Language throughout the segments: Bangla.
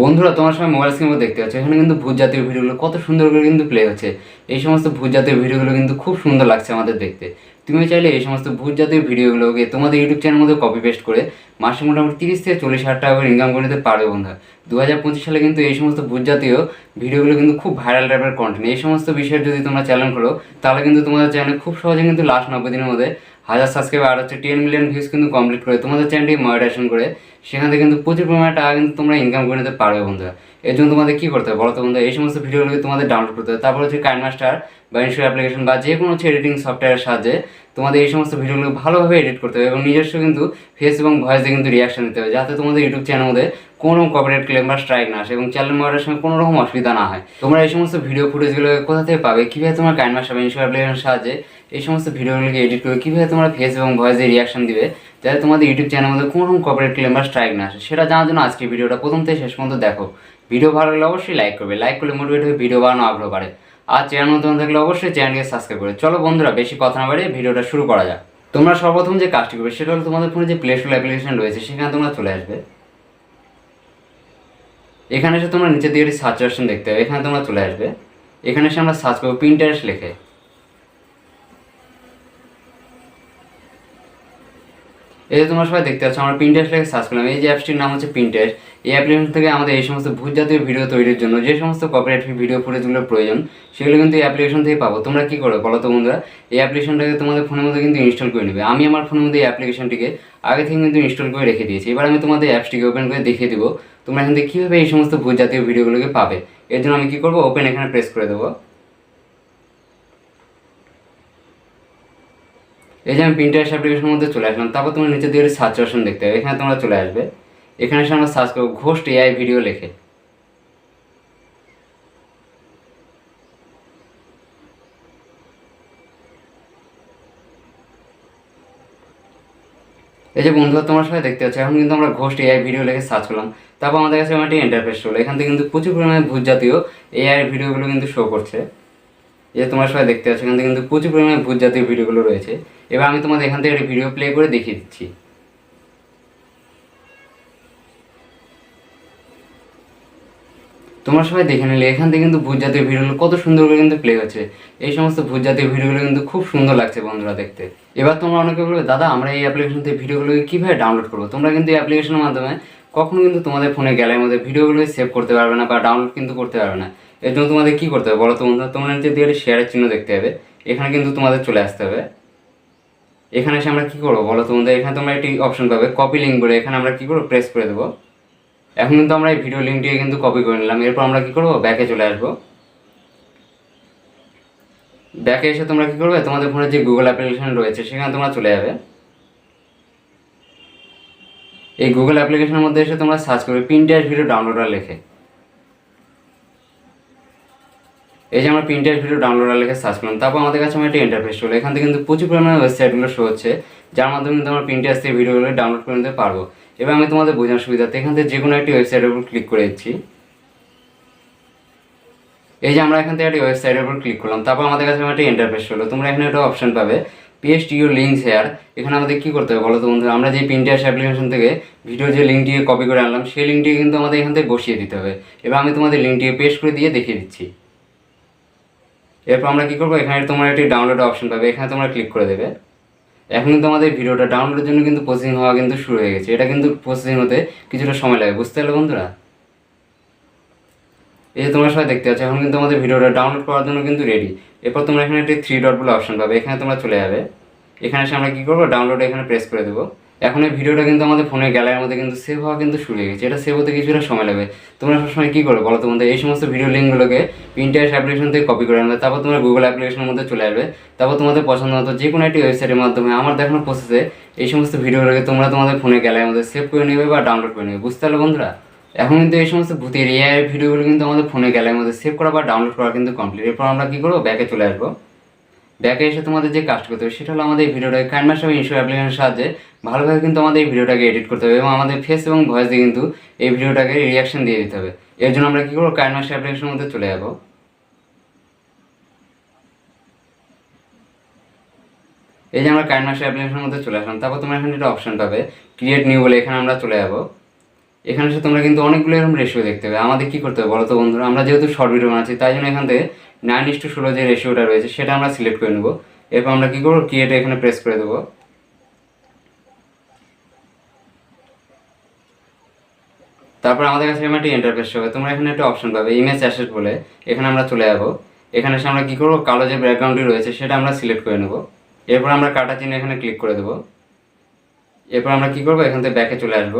বন্ধুরা, তোমার সময় মোবাইল স্ক্রিনে দেখতে পাচ্ছ। এখানে কিন্তু ভূত জাতীয় ভিডিওগুলো কত সুন্দর করে কিন্তু প্লে হচ্ছে। এই সমস্ত ভূত জাতীয় ভিডিওগুলো কিন্তু খুব সুন্দর লাগছে আমাদের দেখতে। তুমি চাইলে এই সমস্ত ভূত জাতীয় ভিডিওগুলোকে তোমাদের ইউটিউব চ্যানেলের মধ্যে কপি পেস্ট করে মাসে মোটামুটি তিরিশ থেকে চল্লিশ হাজার টাকা করে ইনকাম করে নিতে পারবে বন্ধুরা। দু হাজার পঁচিশ সালে কিন্তু এই সমস্ত ভূত জাতীয় ভিডিওগুলো কিন্তু খুব ভাইরাল টাইপের কন্টেন্ট এই সমস্ত বিষয়ের যদি তোমরা চ্যানেল করো তাহলে কিন্তু তোমাদের চ্যানেল খুব সহজে কিন্তু লাস্ট নব্বই দিনের মধ্যে হাজার সাবস্ক্রাইবার আর হচ্ছে টেন মিলিয়ন ভিউজ কিন্তু কমপ্লিট করে তোমাদের চ্যানেলটি মনিটাইজেশন করে সেখান থেকে কিন্তু প্রচুর পরিমাণে টাকা কিন্তু তোমরা ইনকাম করে নিতে পারবে বন্ধুরা। এর জন্য তোমাদের কী করতে হবে বলো তো বন্ধুরা? এই সমস্ত ভিডিওগুলোকে তোমাদের ডাউনলোড করতে হবে। তারপর হচ্ছে কাইন মাস্টার বা ইনস্টার অ্যাপ্লিকেশন বা যে কোনো হচ্ছে এডিটিং সফটওয়্যারের সাহায্যে তোমাদের এই সমস্ত ভিডিওগুলো ভালোভাবে এডিট করতে হবে এবং নিজস্ব কিন্তু ফেস এবং ভয়েসে কিন্তু রিয়াকশন দিতে হবে, যাতে তোমাদের ইউটিউব চ্যানেলের মধ্যে কোনো কপিরাইট ক্লেম বা স্ট্রাইক না আসে এবং চ্যানেল মডারের সঙ্গে কোনো রকম অসুবিধা না হয়। তোমরা এই সমস্ত ভিডিও ফুটেজগুলো কোথা থেকে পাবে? কীভাবে তোমার কাইন মাস্টার বা ইনস্টার অ্যাপ্লিকেশনের সাহায্যে এই সমস্ত ভিডিওগুলোকে এডিট করে কীভাবে তোমরা ফেস এবং ভয়েসে রিয়াকশন দিবে? যাতে তোমাদের ইউটিউব চ্যানেলের মধ্যে কোনো রকম কপিরাইট ক্লেম বা স্ট্রাইক না আসে, সেটা জানার জন্য আজকে ভিডিওটা প্রথম থেকে শেষ পর্যন্ত দেখো। ভিডিও ভালো লাগলে অবশ্যই লাইক করবে। লাইক করলে মোটিভেট হয়ে ভিডিও বানানো আগ্রহ বাড়ে। আর চ্যানেল নতুন থাকলে অবশ্যই চ্যানেলকে সাবস্ক্রাইব করে চলো বন্ধুরা, বেশি কথা না বাড়িয়ে ভিডিওটা শুরু করা যাক। তোমরা সর্বপ্রথম যে কাজটি করবে, সেটা হলো তোমাদের ফোনে যে প্লে স্টোর অ্যাপ্লিকেশন রয়েছে, সেখানে তোমরা চলে আসবে। এখানে এসে তোমরা নিচের দিকে সার্চ অপশন দেখতে হবে এখানে তোমরা চলে আসবে। এখানে এসে আমরা সার্চ করব প্রিন্টারেস্ট লিখে। এই যে তোমরা সবাই দেখতে পাচ্ছ, আমরা প্রিন্টারেস্ট লিখে সার্চ করলাম। এই যে অ্যাপসটির নাম হচ্ছে প্রিন্টারেস্ট এই অ্যাপ্লিকেশন থেকে আমাদের এই সমস্ত ভূত জাতীয় ভিডিও তৈরির জন্য যে সমস্ত কপিরাইট ভিডিও ফুটেজগুলোর প্রয়োজন, সেগুলো কিন্তু এই অ্যাপ্লিকেশন থেকে পাবো। তোমরা কি করো বলো তো বন্ধুরা? এই অ্যাপ্লিকেশনটাকে তোমাদের ফোনের মধ্যে কিন্তু ইনস্টল করে নেবে। আমি আমার ফোনের মধ্যে এই অ্যাপ্লিকেশনটিকে আগে থেকে কিন্তু ইনস্টল করে রেখে দিয়েছি। এবার আমি তোমাদের অ্যাপসটিকে ওপেন করে দেখিয়ে দেবো, তোমরা এখান থেকে কীভাবে এই সমস্ত ভূত জাতীয় ভিডিওগুলোকে পাবে। এর জন্য আমি কী করব? ওপেন এখানে প্রেস করে দেবো। এই যে আমি প্রিন্টারেস্ট অ্যাপ্লিকেশনের মধ্যে চলে আসলাম, তারপর তোমরা নিচে দিয়ে সার্চ অপশন দেখতে হবে, এখানে তোমরা চলে আসবে। এখানে এসে আমরা সার্চ করব ঘোস্ট এআই ভিডিও লেখে। এই যে বন্ধুরা, তোমার সবাই দেখতে পাচ্ছ, এখন কিন্তু আমরা ঘোস্ট এআই ভিডিও লিখে সার্চ করলাম। তারপর আমাদের কাছে একটি ইন্টারফেস হলো এখান থেকে কিন্তু প্রচুর পরিমাণে ভূত জাতীয় এআই ভিডিওগুলো কিন্তু শো করছে। এই যে তোমার সবাই দেখতে পাচ্ছ, এখান থেকে কিন্তু প্রচুর পরিমাণে ভূত জাতীয় ভিডিওগুলো রয়েছে। এবার আমি তোমাদের এখান থেকে একটা ভিডিও প্লে করে দেখিয়ে দিচ্ছি। তোমরা সবাই দেখে নিলে, এখান থেকে কিন্তু ভূত জাতীয় ভিডিওগুলো কত সুন্দর করে কিন্তু প্লে হচ্ছে। এই সমস্ত ভূত জাতীয় ভিডিওগুলো কিন্তু খুব সুন্দর লাগছে বন্ধুরা দেখতে। এবার তোমরা অনেকে বলবে, দাদা, আমরা এই অ্যাপ্লিকেশন থেকে ভিডিওগুলোকে কীভাবে ডাউনলোড করব? তোমরা কিন্তু এই অ্যাপ্লিকেশনের মাধ্যমে কখনো কিন্তু তোমাদের ফোনে গ্যালারির মধ্যে ভিডিওগুলোকে সেভ করতে পারবে না বা ডাউনলোড কিন্তু করতে পারবে না। এর জন্য তোমাদের কী করতে হবে বলো তো বন্ধুরা? তোমরা নিচে দিয়ে শেয়ারের চিহ্ন দেখতে হবে এখানে কিন্তু তোমাদের চলে আসতে হবে। এখানে এসে আমরা কী করব বলো? তোমাদের এখানে তোমরা একটি অপশন পাবে কপি লিঙ্ক বলে। এখানে আমরা কী করব? প্রেস করে দেবো। এখন কিন্তু আমরা এই ভিডিও লিঙ্কটিকে কিন্তু কপি করে নিলাম। এরপর আমরা কী করব? ব্যাকে চলে আসব। ব্যাকে এসে তোমরা কী করবে? তোমাদের ফোনে যে গুগল অ্যাপ্লিকেশন রয়েছে, সেখানে তোমরা চলে যাবে। এই গুগল অ্যাপ্লিকেশনের মধ্যে এসে তোমরা সার্চ করবে প্রিন্টার ভিডিও ডাউনলোডার লেখে। এই যে আমরা প্রিন্টার ভিডিও ডাউনলোডার লিখে সার্চ করলাম। তারপর আমাদের কাছে আমার একটা ইন্টারফেস হলো এখান থেকে কিন্তু প্রচুর পরিমাণে ওয়েবসাইটগুলো শো হচ্ছে, যার মাধ্যমে কিন্তু আমরা প্রিন্টার থেকে ভিডিওগুলো ডাউনলোড করে নিতে পারব। এবার আমি তোমাদের বোঝানোর সুবিধাতে এখান থেকে যে কোনো একটি ওয়েবসাইটের উপর ক্লিক করে দিচ্ছি। এই যে আমরা এখান থেকে একটি ওয়েবসাইটের উপর ক্লিক করলাম। তারপর আমাদের কাছে আমার একটা ইন্টারফেস হলো তোমরা এখানে একটা অপশন পাবে পেস্ট ইউর লিঙ্কস হেয়ার এখানে আমাদের কী করতে হবে বলো তো বন্ধুরা? আমরা যে প্রিন্টার্স অ্যাপ্লিকেশন থেকে ভিডিও যে লিঙ্কটিকে কপি করে আনলাম, সেই লিঙ্কটিকে কিন্তু আমাদের এখান থেকে বসিয়ে দিতে হবে। এবার আমি তোমাদের লিঙ্কটিকে পেস্ট করে দিয়ে দেখিয়ে দিচ্ছি। এরপর আমরা কী করব? এখানে তোমরা একটি ডাউনলোড অপশন পাবে। এখানে তোমরা ক্লিক করে দেবে। এখন কিন্তু আমাদের ভিডিওটা ডাউনলোডের জন্য কিন্তু প্রসেসিং হওয়া কিন্তু শুরু হয়ে গেছে। এটা কিন্তু প্রসেসিং হতে কিছুটা সময় লাগে, বুঝতে পারলে বন্ধুরা? এই যে তোমরা সবাই দেখতে পাচ্ছ, এখন কিন্তু আমাদের ভিডিওটা ডাউনলোড করার জন্য কিন্তু রেডি এরপর তোমরা এখানে একটি থ্রি ডট বলে অপশন পাবে। এখানে তোমরা চলে যাবে। এখানে এসে আমরা কী করব? ডাউনলোড এখানে প্রেস করে দেবো। এখন এই ভিডিওটা কিন্তু আমাদের ফোনের গ্যালারির মধ্যে কিন্তু সেভ হওয়া কিন্তু শুরু হয়ে গেছে। এটা সেভ হতে কিছুটা সময় লাগবে। তোমরা সবসময় কী করবে বলো তোমাদের এই সমস্ত ভিডিও লিঙ্কগুলোকে প্রিন্টারেস্ট অ্যাপ্লিকেশন থেকে কপি করে আনবে তারপর তোমরা গুগল অ্যাপ্লিকেশনের মধ্যে চলে আসবে। তারপর তোমাদের পছন্দ মতো যে কোনো একটি ওয়েবসাইটের মাধ্যমে আমার দেখানো প্রসেসে এই সমস্ত ভিডিওগুলোকে তোমরা তোমাদের ফোনের গ্যালারির মধ্যে সেভ করে নেবে বা ডাউনলোড করে নেবে। বুঝতে পারলে বন্ধুরা? এখন কিন্তু এই সমস্ত ভূতের এআই ভিডিওগুলো কিন্তু আমাদের ফোনে গ্যালারির মধ্যে সেভ করা বা ডাউনলোড করা কিন্তু কমপ্লিট এরপর আমরা কী করব? ব্যাকে চলে আসব। ব্যাকে এসে তোমাদের যে কাজ করতে হবে, সেটা হলো আমাদের ভিডিওটাকে কাইনমাস এবং ইনশো অ্যাপ্লিকেশনের সাহায্যে ভালোভাবে কিন্তু আমাদের এই ভিডিওটাকে এডিট করতে হবে এবং আমাদের ফেস এবং ভয়েস দিয়ে কিন্তু এই ভিডিওটাকে রিয়াকশন দিয়ে দিতে হবে। এর জন্য আমরা কী করব? কাইনমাস অ্যাপ্লিকেশনের মধ্যে চলে যাব। এই যে আমরা কাইনমাস অ্যাপ্লিকেশনের মধ্যে চলে আসলাম, তারপর তোমরা এখানে একটা অপশন পাবে ক্রিয়েট নিউ বলে এখানে আমরা চলে যাব। এখানে এসে তোমরা কিন্তু অনেকগুলো এরকম রেশিও দেখতে হবে আমাদের কী করতে হবে বলো তো বন্ধুরা? আমরা যেহেতু শর্ট ভিডিও বানাচ্ছি, তাই জন্য এখান থেকে নাইন ইস টু ষোলো যে রেশিওটা রয়েছে, সেটা আমরা সিলেক্ট করে নেব। এরপর আমরা কী করব? ক্রিয়েটে এখানে প্রেস করে দেবো। তারপর আমাদের কাছে এরকম একটি ইন্টারফেস হবে তোমরা এখানে একটা অপশন পাবে ইমেজ অ্যাসেট বলে। এখানে আমরা চলে যাব। এখানে এসে আমরা কী করব? কালো যে ব্যাকগ্রাউন্ডটি রয়েছে, সেটা আমরা সিলেক্ট করে নেব। এরপর আমরা কাটা চিহ্ন এখানে ক্লিক করে দেবো। এরপর আমরা কী করব? এখান থেকে ব্যাকে চলে আসব।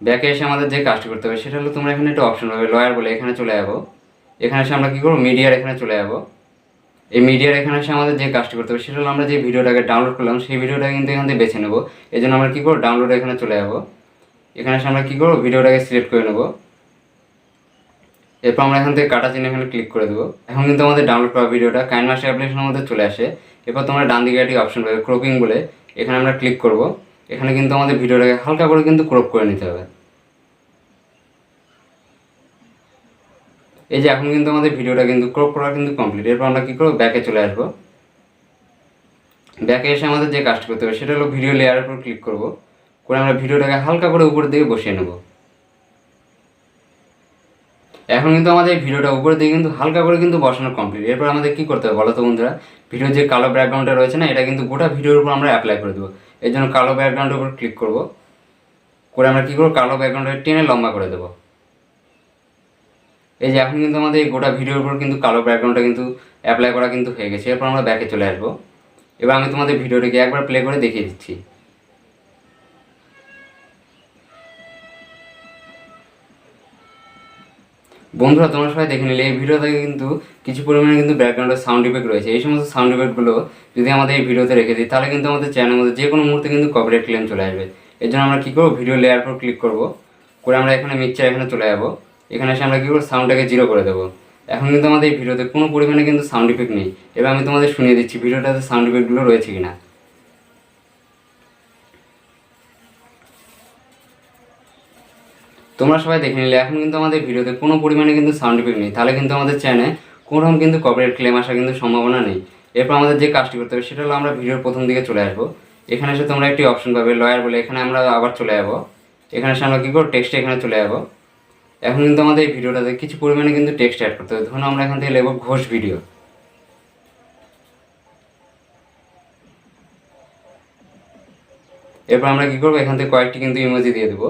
ব্যাকে এসে আমাদের যে কাজটি করতে হবে, সেটা হলো তোমরা এখানে একটা অপশন পাবে লয়ার বলে। এখানে চলে যাব। এখানে এসে আমরা কী করব? মিডিয়ার এখানে চলে যাব। এই মিডিয়ার এখানে এসে আমাদের যে কাজটি করতে হবে, সেটা আমরা যে ভিডিওটাকে ডাউনলোড করলাম, সেই ভিডিওটা কিন্তু এখান থেকে বেছে নেব। এই জন্য আমরা কী করব? ডাউনলোড এখানে চলে যাব। এখানে এসে আমরা কী করব? ভিডিওটাকে সিলেক্ট করে নেব। এরপর আমরা এখান থেকে কাটা চিহ্ন এখানে ক্লিক করে দেবো। এখন কিন্তু আমাদের ডাউনলোড করা ভিডিওটা কাইনমাস অ্যাপ্লিকেশনের মধ্যে চলে আসে। এরপর তোমরা ডান দিকে একটি অপশন পাবে ক্রপিং বলে। এখানে আমরা ক্লিক করব। এখানে কিন্তু আমাদের ভিডিওটাকে হালকা করে কিন্তু ক্রপ করে নিতে হবে। এই যে এখন কিন্তু আমাদের ভিডিওটা কিন্তু ক্রপ করা কিন্তু কমপ্লিট এরপর আমরা কী করব? ব্যাকে চলে আসব। ব্যাকে এসে আমাদের যে কাজটা করতে হবে, সেটা হলো ভিডিও লেয়ারের উপর ক্লিক করব। করে আমরা ভিডিওটাকে হালকা করে উপরের দিকে বসিয়ে নেব। এখন কিন্তু আমাদের ভিডিওটা উপরের দিকে কিন্তু হালকা করে কিন্তু বসানো কমপ্লিট এরপর আমাদের কী করতে হবে বলো তো বন্ধুরা? ভিডিওর যে কালো ব্যাকগ্রাউন্ডটা রয়েছে না, এটা কিন্তু গোটা ভিডিওর উপর আমরা অ্যাপ্লাই করে দেবো। এর জন্য কালো ব্যাকগ্রাউন্ডের উপর ক্লিক করব। করে আমরা কী করব? কালো ব্যাকগ্রাউন্ডটা টেনে লম্বা করে দেবো। এই যে এখন কিন্তু আমাদের এই গোটা ভিডিওর উপর কিন্তু কালো ব্যাকগ্রাউন্ডটা কিন্তু অ্যাপ্লাই করা কিন্তু হয়ে গেছে। এরপর আমরা ব্যাকে চলে আসব। এবার আমি তোমাদের ভিডিওটাকে একবার প্লে করে দেখিয়ে দিচ্ছি। বন্ধুরা, তোমরা সবাই দেখে নিলে, এই ভিডিওতে কিন্তু কিছু পরিমাণে কিন্তু ব্যাকগ্রাউন্ডের সাউন্ড ইফেক্ট রয়েছে। এই সমস্ত সাউন্ড ইফেক্টগুলো যদি আমাদের এই ভিডিওতে রেখে দিই, তাহলে কিন্তু আমাদের চ্যানেলের মধ্যে যে কোনো মুহূর্তে কিন্তু কপিরাইট ক্লেম চলে আসবে। এর জন্য আমরা কী করব? ভিডিও লেয়ার পর ক্লিক করব। করে আমরা এখানে মিক্সচার এখানে চলে যাব। এখানে এসে আমরা কী করব? সাউন্ডটাকে জিরো করে দেবো। এখন কিন্তু আমাদের এই ভিডিওতে কোনো পরিমাণে কিন্তু সাউন্ড ইফেক্ট নেই। এবার আমি তোমাদের শুনিয়ে দিচ্ছি, ভিডিওটাতে সাউন্ড ইফেক্টগুলো রয়েছে কিনা। তোমরা সবাই দেখে নিলে, এখন কিন্তু আমাদের ভিডিওতে কোনো পরিমাণে কিন্তু সাউন্ড ইফেক্ট নেই। তাহলে কিন্তু আমাদের চ্যানেলে কোনো রকম কিন্তু কপিরাইট ক্লেম আসার কিন্তু সম্ভাবনা নেই। এরপর আমাদের যে কাজটি করতে হবে, সেটা হলো আমরা ভিডিওর প্রথম দিকে চলে আসব। এখানে এসে তোমরা একটি অপশন পাবে লয়ার বলে। এখানে আমরা আবার চলে যাব। এখানে এসে আমরা কী করব? টেক্সটে এখানে চলে যাব। এখন কিন্তু আমাদের এই ভিডিওটাতে কিছু পরিমাণে কিন্তু টেক্সট অ্যাড করতে হবে। ধরুন আমরা এখান থেকে লেবো ঘোষ ভিডিও এরপর আমরা কী করব? এখান থেকে কয়েকটি কিন্তু ইমোজি দিয়ে দেবো।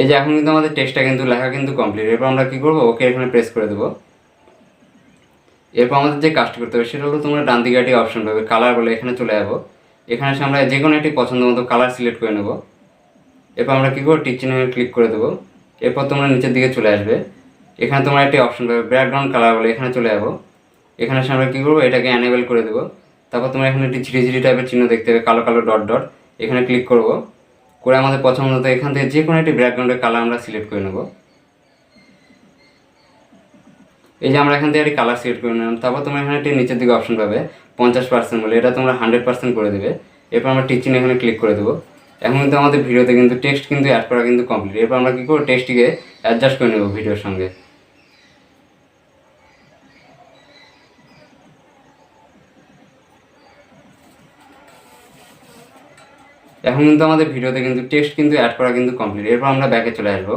এই যে এখন কিন্তু আমাদের টেক্সটটা কিন্তু লেখা কিন্তু কমপ্লিট এরপর আমরা কী করব? ওকে এখানে প্রেস করে দেবো। এরপর আমাদের যে কাজটি করতে হবে, সেটা হলো তোমরা ডান দিকে একটি অপশন পাবে কালার বলে এখানে চলে যাব। এখানে এসে আমরা যে কোনো একটি পছন্দ মতো কালার সিলেক্ট করে নেব। এরপর আমরা কী করব? টিক চিহ্নে ক্লিক করে দেবো। এরপর তোমরা নিচের দিকে চলে আসবে। এখানে তোমরা একটি অপশন পাবে ব্যাকগ্রাউন্ড কালার বলে এখানে চলে যাব। এখানে এসে আমরা কী করব? এটাকে অ্যানেবেল করে দেবো। তারপর তোমরা এখানে একটি ঝিরি ঝিরি টাইপের চিহ্ন দেখতে হবে কালো কালো ডট ডট এখানে ক্লিক করব। করে আমাদের পছন্দ মতো এখান থেকে যে কোনো একটি ব্যাকগ্রাউন্ডের কালার আমরা সিলেক্ট করে নেব। এই যে আমরা এখান থেকে একটি কালার সিলেক্ট করে নিলাম, তারপর তোমরা এখানে একটি নিচের দিকে অপশন পাবে, পঞ্চাশ পার্সেন্ট বলে, এটা তোমরা হান্ড্রেড পার্সেন্ট করে দেবে। এরপর আমরা টিচিং এখানে ক্লিক করে দেবো। এখন কিন্তু আমাদের ভিডিওতে কিন্তু টেক্সট কিন্তু অ্যাড করা কিন্তু কমপ্লিট এরপর আমরা কী করব? টেক্সটিকে অ্যাডজাস্ট করে নেব ভিডিওর সঙ্গে। এখন কিন্তু আমাদের ভিডিওতে কিন্তু টেক্সট কিন্তু অ্যাড করা কিন্তু কমপ্লিট এরপর আমরা ব্যাকে চলে আসব।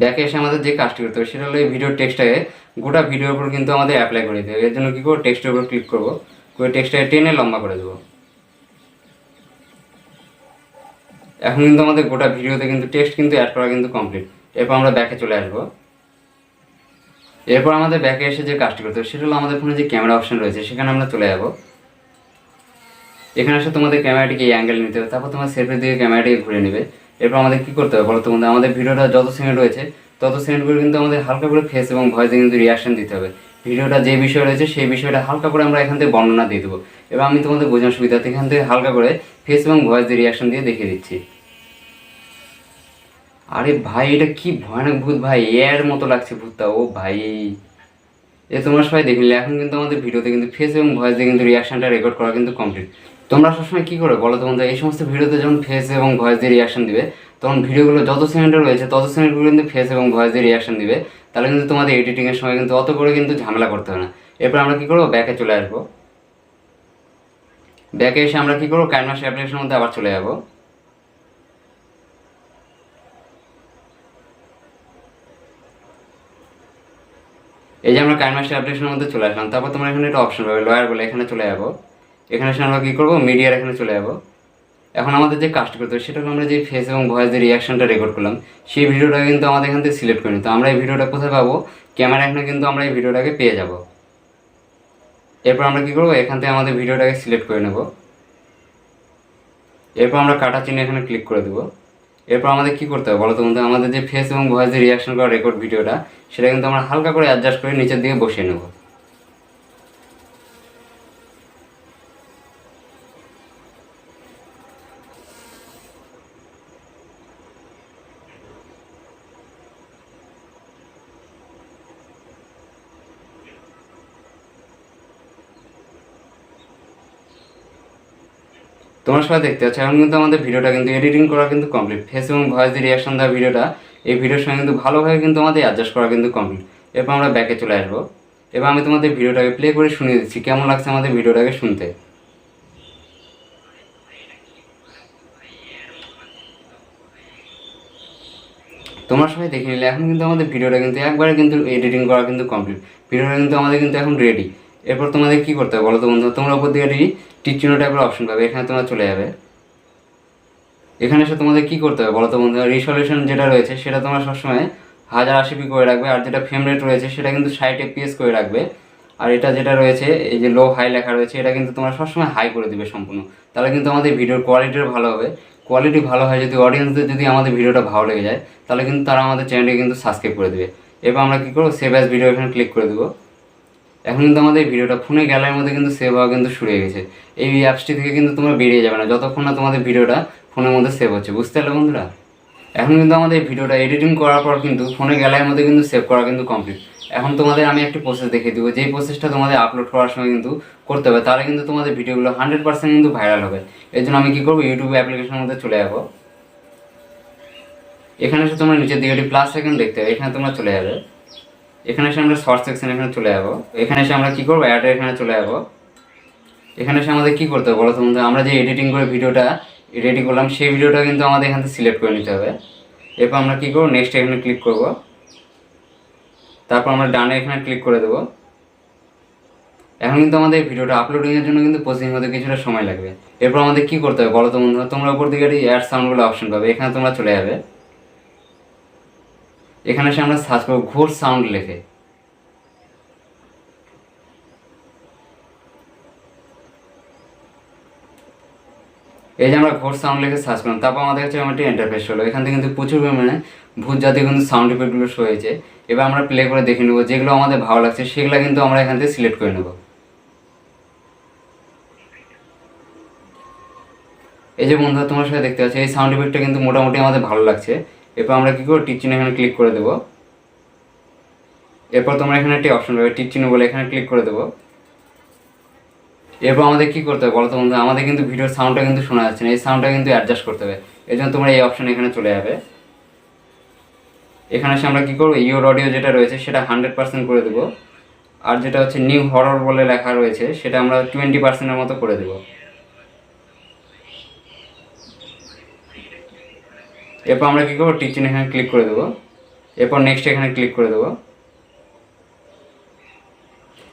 ব্যাকে এসে আমাদের যে কাজটি করতে হবে, সেটা হলো এই ভিডিও টেক্সটটাকে গোটা ভিডিওর উপর কিন্তু আমাদের অ্যাপ্লাই করে দিতে হবে। এর জন্য কী করব? টেক্সটের উপর ক্লিক করব। করে টেক্সটটাকে টেনে লম্বা করে দেবো। এখন কিন্তু আমাদের গোটা ভিডিওতে কিন্তু টেক্সট কিন্তু অ্যাড করা কিন্তু কমপ্লিট এরপর আমরা ব্যাকে চলে আসব। এরপর আমাদের ব্যাকে এসে যে কাজটি করতে হবে, সেটা হলো আমাদের ফোনে যে ক্যামেরা অপশন রয়েছে, সেখানে আমরা চলে যাব। এখানে এসে তোমাদের ক্যামেরাটিকে এই অ্যাঙ্গেল নিতে হবে, তারপর তোমার সেলফের দিকে ক্যামেরাটিকে ঘুরে নেবে। এরপর আমাদের কী করতে হবে বলো তোমাদের আমাদের ভিডিওটা যত সেকেন্ড রয়েছে, তত সেকেন্ডগুলো কিন্তু আমাদের হালকা করে ফেস এবং ভয়েসে কিন্তু রিয়াকশন দিতে হবে। ভিডিওটা যে বিষয় রয়েছে, সেই বিষয়টা হালকা করে আমরা এখান থেকে বর্ণনা দিয়ে দেবো। এবার আমি তোমাদের বোঝানোর সুবিধার্থে এখান থেকে হালকা করে ফেস এবং ভয়েস দিয়ে রিয়াকশন দিয়ে দেখিয়ে দিচ্ছি। আরে ভাই, এটা কি ভয়ানক ভূত ভাই? এর মতো লাগছে ভূতটা, ও ভাই। এ তোমরা সবাই দেখে নিলে, এখন কিন্তু আমাদের ভিডিওতে কিন্তু ফেস এবং ভয়েস দিয়ে কিন্তু রিয়াকশনটা রেকর্ড করা কিন্তু কমপ্লিট তোমরা সবসময় কী করে বলো তোমাদের এই সমস্ত ভিডিওতে যখন ফেস এবং ভয়েস দিয়ে রিয়াকশন দিবে, তখন ভিডিওগুলো যত সেকেন্ডে রয়েছে, তত সেকেন্ডগুলো কিন্তু ফেস এবং ভয়েস দিয়ে রিয়াকশন দিবে। তাহলে কিন্তু তোমাদের এডিটিংয়ের সময় কিন্তু অত করে কিন্তু ঝামেলা করতে হবে না। এরপর আমরা কী করব? ব্যাকে চলে আসব। ব্যাকে এসে আমরা কী করব? ক্যানভাস অ্যাপ্লিকেশনের মধ্যে আবার চলে যাব। এই যে আমরা কাইনমাস্টার অ্যাপ্লিকেশনের মধ্যে চলে আসলাম, তারপর তোমরা এখানে একটা অপশন পাবে লয়ার বলে, এখানে চলে যাব। এখানে এসে আমরা কী করব? মিডিয়ার এখানে চলে যাব। এখন আমাদের যে কাজটা করতে হবে সেটা আমরা যে ফেস এবং ভয়েস যে রিয়াকশনটা রেকর্ড করলাম, সেই ভিডিওটা কিন্তু আমাদের এখান থেকে সিলেক্ট করে নিতে আমরা এই ভিডিওটা কোথায় পাবো? ক্যামেরা এখানে কিন্তু আমরা এই ভিডিওটাকে পেয়ে যাব। এরপর আমরা কী করব? এখান থেকে আমাদের ভিডিওটাকে সিলেক্ট করে নেব। এরপর আমরা কাটা চিহ্ন এখানে ক্লিক করে দেবো। এরপর আমাদের কী করতে হবে বলো তো আমাদের যে ফেস এবং ভয়েস যে রিয়াকশন করা রেকর্ড ভিডিওটা, সেটা কিন্তু আমরা হালকা করে অ্যাডজাস্ট করে নিচের দিকে বসিয়ে নেব। তোমরা সবাই দেখতে পাচ্ছ। এখন কিন্তু আমাদের ভিডিওটা কিন্তু এডিটিং করা কিন্তু কমপ্লিট ফেস এবং ভয়েস দিয়ে রিয়াকশন দেওয়া ভিডিওটা, এই ভিডিওর সঙ্গে কিন্তু ভালোভাবে কিন্তু আমাদের অ্যাডজাস্ট করা কিন্তু কমপ্লিট এরপর আমরা ব্যাকে চলে আসব। এবার আমি তোমাদের ভিডিওটাকে প্লে করে শুনিয়ে দিচ্ছি। কেমন লাগছে আমাদের ভিডিওটাকে শুনতে? তোমার সবাই দেখে নিলে এখন কিন্তু আমাদের ভিডিওটা কিন্তু একবারে কিন্তু এডিটিং করা কিন্তু কমপ্লিট ভিডিওটা কিন্তু আমাদের কিন্তু এখন রেডি এরপর তোমাদের কী করতে হবে বলো তো বন্ধু? তোমরা উপর দিকে টিচিনো টাইপের অপশন পাবে, এখানে তোমরা চলে যাবে। এখানে এসে তোমাদের কী করতে হবে বলো তো বন্ধু রিসলিউশন যেটা রয়েছে, সেটা তোমরা সবসময় হাজার আশি পি করে রাখবে, আর যেটা ফ্রেম রেট রয়েছে, সেটা কিন্তু ষাট এপিএস করে রাখবে। আর এটা যেটা রয়েছে, এই যে লো হাই লেখা রয়েছে, এটা কিন্তু তোমরা সবসময় হাই করে দিবে সম্পূর্ণ। তাহলে কিন্তু আমাদের ভিডিওর কোয়ালিটিও ভালো হবে। কোয়ালিটি ভালো হয় যদি অডিয়েন্সদের যদি আমাদের ভিডিওটা ভালো লেগে যায়, তাহলে কিন্তু তারা আমাদের চ্যানেলকে কিন্তু সাবস্ক্রাইব করে দেবে। এবার আমরা কী করব? সেভ অ্যাজ ভিডিও এখানে ক্লিক করে দেবো। এখন কিন্তু আমাদের ভিডিওটা ফোনে গ্যালারির মধ্যে কিন্তু সেভ হওয়া কিন্তু শুরু হয়ে গেছে। এই অ্যাপসটি থেকে কিন্তু তোমরা বেরিয়ে যাবে না, যতক্ষণ না তোমাদের ভিডিওটা ফোনের মধ্যে সেভ হচ্ছে, বুঝতে পারলে বন্ধুরা? এখন কিন্তু আমাদের ভিডিওটা এডিটিং করার পর কিন্তু ফোনে গ্যালারির মধ্যে কিন্তু সেভ করা কিন্তু কমপ্লিট এখন তোমাদের আমি একটি প্রসেস দেখিয়ে দেবো, যেই প্রসেসটা তোমাদের আপলোড করার সময় কিন্তু করতে হবে, তাহলে কিন্তু তোমাদের ভিডিওগুলো হান্ড্রেড পার্সেন্ট কিন্তু ভাইরাল হবে। এর জন্য আমি কী করব ইউটিউব অ্যাপ্লিকেশনের মধ্যে চলে যাব। এখানে এসে তোমরা নিচের দিকে একটি প্লাস সেকেন্ড দেখতে হবে এখানে তোমরা চলে যাবে। এখানে এসে আমরা শর্ট সেকশন এখানে চলে যাব। এখানে এসে আমরা কী করব? অ্যাড এখানে চলে যাব। এখানে এসে আমাদের কী করতে হবে বলো তো আমরা যে এডিটিং করে ভিডিওটা রেডি করলাম, সেই ভিডিওটা কিন্তু আমাদের এখান থেকে সিলেক্ট করে নিতে হবে। এরপর আমরা কী করব? নেক্সট এখানে ক্লিক করব। তারপর আমরা ডানে এখানে ক্লিক করে দেবো। এখন কিন্তু আমাদের ভিডিওটা আপলোডিংয়ের জন্য কিন্তু প্রসেসিং হতে কিছুটা সময় লাগবে। এরপর আমাদের কী করতে হবে বলো তো তোমরা উপর দিকে অ্যাড সাউন্ডগুলো অপশন পাবে। এখানে তোমরা চলে যাবে। এখানে এসে আমরা সার্চ করব ঘোর সাউন্ড লেখে। এই যে আমরা ঘোর সাউন্ড লিখে সার্চ করলাম, তারপর আমাদের কাছে আমার একটি ইন্টারফেস হলো। এখান থেকে কিন্তু প্রচুর পরিমাণে ভূত জাতীয় কিন্তু সাউন্ড ইফেক্টগুলো শো হয়েছে। এবার আমরা প্লে করে দেখে নেব যেগুলো আমাদের ভালো লাগছে, সেগুলো কিন্তু আমরা এখান থেকে সিলেক্ট করে নেব। এই যে বন্ধুরা, তোমার সাথে দেখতে পাচ্ছ, এই সাউন্ড ইফেক্টটা কিন্তু মোটামুটি আমাদের ভালো লাগছে। এরপর আমরা কী করব? টিচিন এখানে ক্লিক করে দেবো। এরপর তোমরা এখানে একটি অপশন পাবে টিচিনো বলে এখানে ক্লিক করে দেবো। এরপর আমাদের কী করতে হবে বলো তো বন্ধু আমাদের কিন্তু ভিডিওর সাউন্ডটা কিন্তু শোনা যাচ্ছে না, এই সাউন্ডটা কিন্তু অ্যাডজাস্ট করতে হবে। এই জন্য তোমরা এই অপশন এখানে চলে যাবে। এখানে এসে আমরা কী করব? ইওর অডিও যেটা রয়েছে সেটা হান্ড্রেড পার্সেন্ট করে দেবো। আর যেটা হচ্ছে নিউ হরর বলে লেখা রয়েছে, সেটা আমরা টোয়েন্টি পার্সেন্টের মতো করে দেবো। এরপর আমরা কী করব? টিচিং এখানে ক্লিক করে দেবো। এরপর নেক্সট এখানে ক্লিক করে দেবো।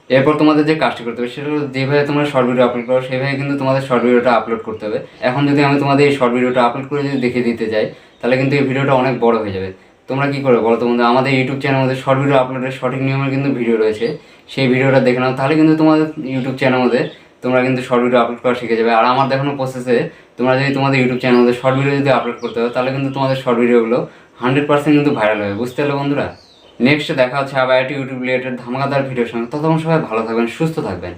এরপর তোমাদের যে কাজটি করতে হবে, সেটা হলো যেভাবে তোমরা শর্ট ভিডিও আপলোড করো, সেভাবে কিন্তু তোমাদের শর্ট ভিডিওটা আপলোড করতে হবে। এখন যদি আমি তোমাদের এই শর্ট ভিডিওটা আপলোড করে যদি দেখিয়ে দিতে যাই, তাহলে কিন্তু এই ভিডিওটা অনেক বড় হয়ে যাবে। তোমরা কী করবে বলো তো বন্ধু? আমাদের ইউটিউব চ্যানেলের মধ্যে শর্ট ভিডিও আপলোডের সঠিক নিয়মের কিন্তু ভিডিও রয়েছে। সেই ভিডিওটা দেখে নাও, তাহলে কিন্তু তোমাদের ইউটিউব চ্যানেল মধ্যে তোমরা কিন্তু শর্ট ভিডিও আপলোড করা শিখে যাবে। আর আমার দেখানো প্রসেসে তোমরা যদি তোমাদের ইউটিউব চ্যানেলে শর্ট ভিডিও যদি আপলোড করতে হবে তাহলে কিন্তু তোমাদের শর্ট ভিডিওগুলো হান্ড্রেড পার্সেন্ট কিন্তু ভাইরাল হবে। বুঝতে পারল বন্ধুরা? নেক্সট দেখা হচ্ছে আবার একটি ইউটিউব রিলেটেড ধামাকাদার ভিডিওর সঙ্গে। ততক্ষণ সবাই ভালো থাকবেন, সুস্থ থাকবেন।